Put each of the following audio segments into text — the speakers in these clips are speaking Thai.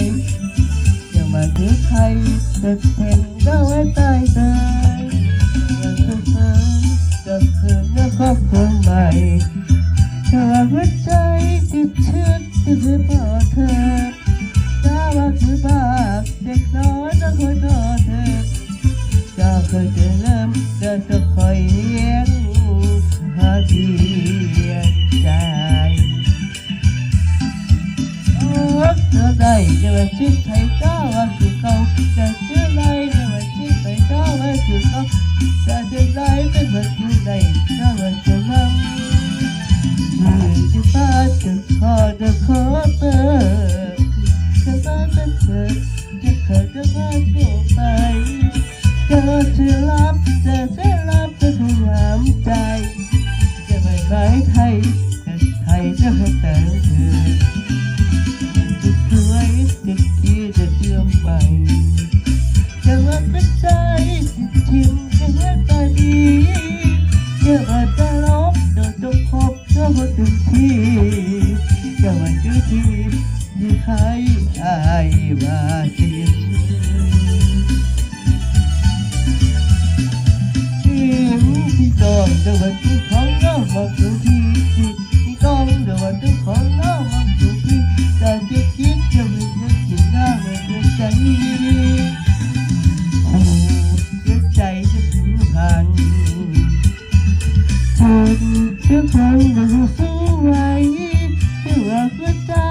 ยอย่ามาถือใครจะเห็นก็ไว้ใต้เดินอย่าสุขเกินจะคืนและครอบครัวใหม่ถ้าหัวใจติดเชื้อจะคือพ่อเธอถ้าว่าคือบ้าเด็กน้อยต้องคอยต่อเธอก็เคยจะเริ่ม ได้จะมาชิดไทยก็ว่าคือเขาจะเชื่อไรจะมาชิดไทยก็ว่าคือเขาจะเชื่อไรเป็นแบบที่ใดก็ว่าจะทำที่จะฟ้าจะขอจะขอเปิดจะฟ้าจะเกิดจะเกิดจะมาทั่วไปจะเธอจะรับจะเสียรับจะพยายามใจจะไม่ไปไทยแต่ไทยจะให้แต่เธอ จะว่าเป็นใจจะชิมจะว่ตาดีจะว่าจะลบเดี๋ยจะพบจะพบถึงที่จะว่าจุดที่ที่ใครอายว่าสียชื่อที่จองจังหวัดที่เขาเล่ามาทุกทีที่ ฉันใจจะถึงพันหาทุกคนจะสู้ไวไม่ว่าเพื่อตา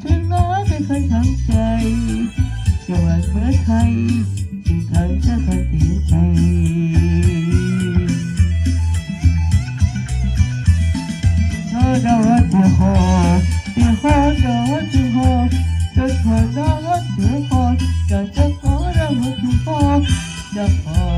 เธอน้อยเป็นคนทั้งใจจะหวังเมื่อไทย Don't you call them looking for the.